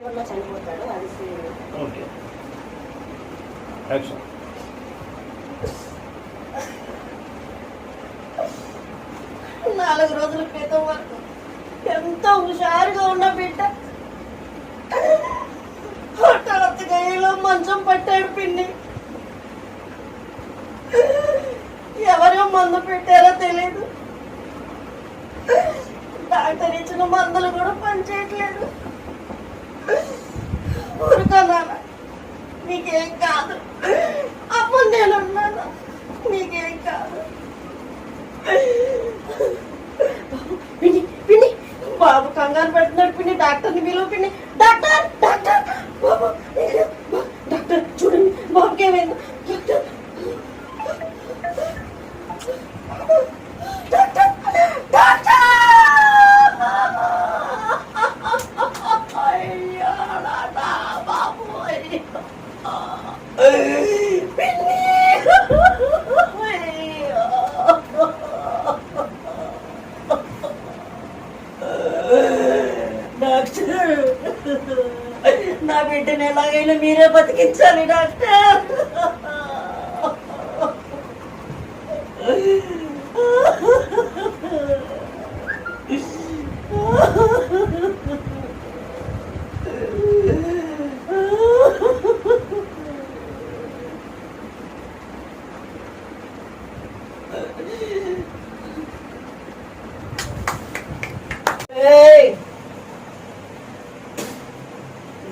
ఎవరిలో చనిపోతాడు అది scene. ఓకే. యాక్షన్ నాలుగు రోజుల క్రితం వరకు ఎంతో హుషారుగా ఉన్న బిడ్డ. ఇలా మంచం పట్టాడు పిన్ని. ఎవరో మందు పెట్టారో తెలియదు డాక్టర్ ఇచ్చిన మందులు కూడా పనిచేయట్లేదు. ఊరుకో నాన్న నీకేం కాదు. అప్పుడు నేనున్నాను నీకేం కాదు. పిన్ని పిన్ని. బాబు కంగారు పెడుతున్నాడు పిన్ని. డాక్టర్ని పిలువ పిన్ని. డాక్టర్. నా బిడ్డను ఎలాగైనా మీరే బతికించాలి డాక్టర్.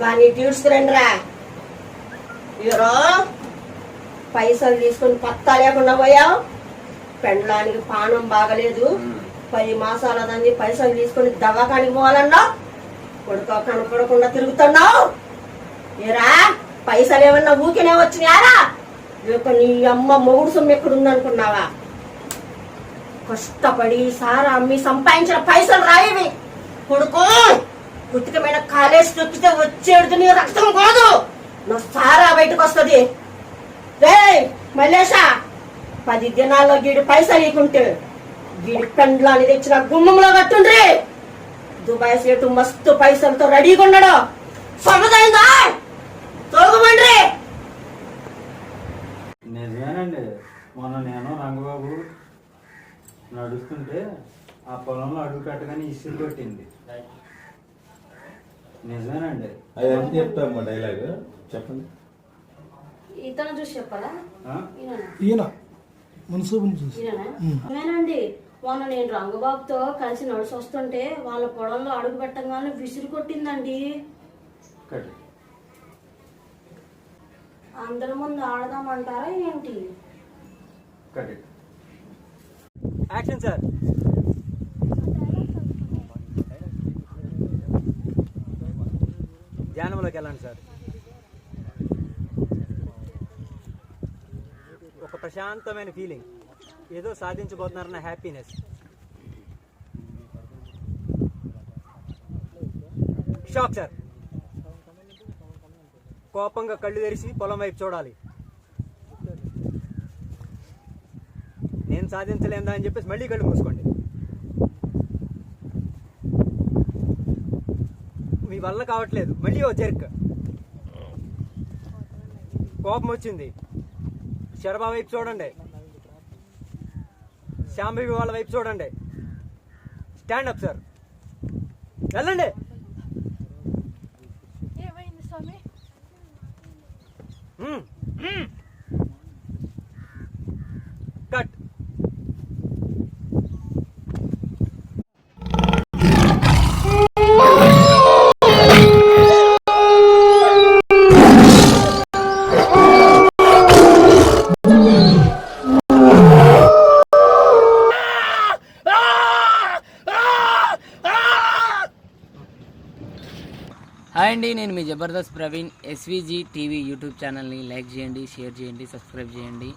వాణ్ణి తీసుకురండిరా ఇవరో పైసలు తీసుకొని పత్తా లేకుండా పోయావు. పెండలానికి పానం బాగలేదు. పది మాసాల దాన్ని పైసలు తీసుకొని దవాఖానికి పోవాలన్నా కొడుకో కనపడకుండా తిరుగుతున్నావు. ఏరా పైసలు ఏమన్నా ఊకినే వచ్చినాయారా? లేక నీ అమ్మ మొగుడు సొమ్ము ఎక్కడుందనుకున్నావా? కష్టపడి సారా అమ్మి సంపాదించిన పైసలు రాయివి కొడుకు! పుట్టుక మీద కాలేసి తొక్కితే వచ్చేది నీ రక్తం కాదు. నా సారా బయటకు వస్తుంది. రే మల్లేషా పది దినాల్లో గీడు పైసలు ఇకుంటే గీడి పెండ్లాని తెచ్చిన గుమ్మంలో కట్టుండ్రి. దుబాయ్ సేటు మస్తు పైసలతో రెడీగా ఉన్నాడు. సమదైందా తోగమండ్రి నిజమేనండి. మొన్న నేను రంగబాబు నడుస్తుంటే ఆ పొలంలో అడుగు పెట్టగానే ఇసురు కొట్టింది. నిజమేనండి. అది ఎంత చెప్తామా డైలాగ్ చెప్పండి. ఇతను చూసి చెప్పాలా? ఈయన. మున్సూబుని చూసి. మొన్న నేను రంగబాబుతో కలిసి నడిచి వస్తుంటే వాళ్ళ పొలంలో అడుగు పెట్టగానే విసిరి కొట్టిందండి. కట్. అందరి ముందు ఆడదామంటారా ఏంటి. యాక్షన్ సార్ ధ్యానంలోకి వెళ్ళండి సార్. ఒక ప్రశాంతమైన ఫీలింగ్ ఏదో సాధించబోతున్నారన్న హ్యాపీనెస్ షాక్ సార్ కోపంగా కళ్ళు తెరిచి పొలం వైపు చూడాలి. నేను సాధించలేదా అని చెప్పేసి మళ్ళీ కళ్ళు మూసుకోండి. మీ వల్ల కావట్లేదు. మళ్ళీ ఓ జర్క్. కోపం వచ్చింది. శరభా వైపు చూడండి. శాంభవి వాళ్ళ వైపు చూడండి. స్టాండ్ అప్ సార్ వెళ్ళండి. ఏమైంది స్వామి? హాయ్ అండి నేను మీ Jabardasth Praveen. SVG TV YouTube ఛానల్ని లైక్ చేయండి షేర్ చేయండి సబ్స్క్రైబ్ చేయండి.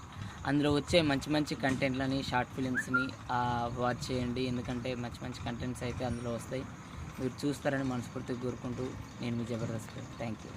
అందులో వచ్చే మంచి మంచి కంటెంట్లని షార్ట్ ఫిలిమ్స్ని వాచ్ చేయండి. ఎందుకంటే మంచి మంచి కంటెంట్స్ అయితే అందులో వస్తాయి. మీరు చూస్తారని మనస్ఫూర్తిగా కోరుకుంటూ నేను మీ జబర్దస్త్ థ్యాంక్ యూ